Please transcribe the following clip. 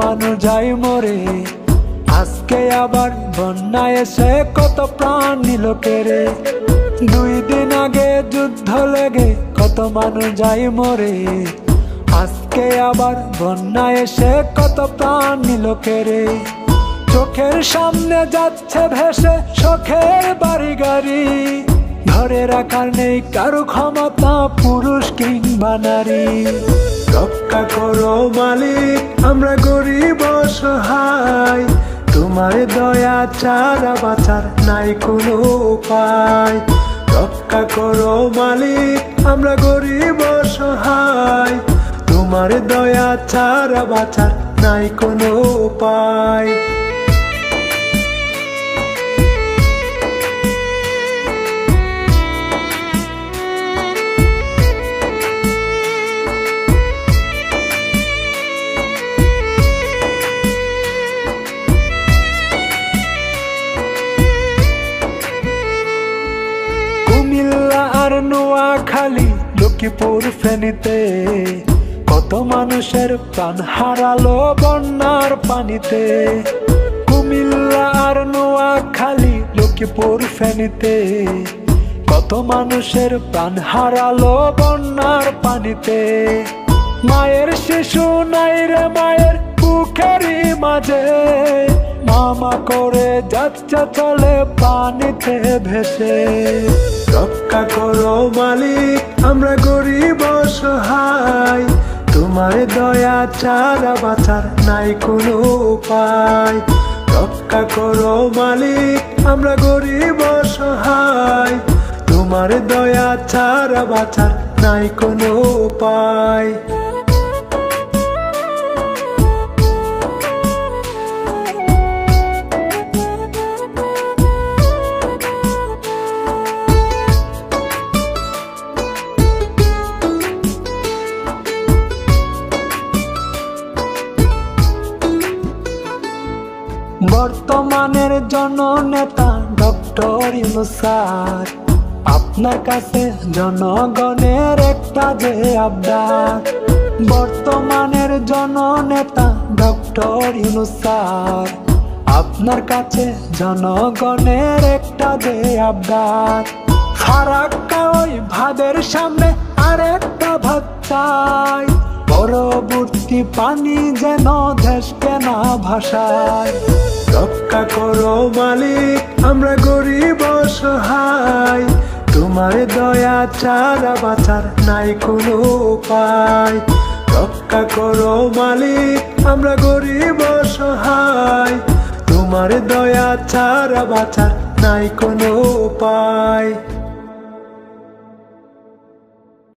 মানুষ যাই মরে। আজকে আবার বন্যায় এসে কত প্রাণ নিল কেড়ে। দুই দিন আগে যুদ্ধ লেগে কত মানুষ যাই মরে। আজকে আবার বন্যায় এসে কত প্রাণ নিল কেড়ে। চোখের সামনে যাচ্ছে ভেসে শখের বাড়ি গাড়ি ধরে রাখার নেই কারও ক্ষমতা পুরুষ কিংবা নারী। রক্ষা করো মালিক, আমরা গরিব সহায় তোমার দয়া ছাড়া বাঁচার নাই কোনো উপায়। রক্ষা করো মালিক, আমরা গরিব সহায় তোমার দয়া ছাড়া বাঁচার নাই কোনো উপায়। নোয়াখালী, লক্ষ্মীপুর ফেনীতে। কত মানুষের প্রাণ হারালো বন্যার পানিতে। কুমিল্লা আর নোয়াখালী, লক্ষ্মীপুর ফেনীতে। কত মানুষের প্রাণ হারালো বন্যার পানিতে। মায়ের শিশু নাই রে মায়ের বুকেরই মাঝে। মামা করে যাচ্ছে চলে পানিতে ভেসে। রক্ষা করো মালিক, আমরা গরিব সহায় তোমার দয়া ছাড়া বাঁচার নাই কোনো উপায়। রক্ষা করো মালিক, আমরা গরিব সহায় তোমার দয়া ছাড়া বাঁচার নাই কোনো উপায়। বর্তমানের জননেতা ডক্টর ইনুসার। আপনার কাছে জনগণের একটা যে আবদার। বর্তমানের জননেতা ডক্টর ইনুসার। আপনার কাছে জনগণের একটা যে আবদার। ফারাক্কা ওই ভাদের সামনে আরেকটা ভাত চাই। পরবর্তী পানি যেন দেশকে না ভাসায় রক্ষা করো মালিক, আমরা গরিব অসহায়। তোমার দয়া চারা বাঁচার নাই কোনো উপায়। রক্ষা করো মালিক, আমরা গরিব সহায় তোমার দয়া ছাড়া বাঁচার নাই কোনো উপায়।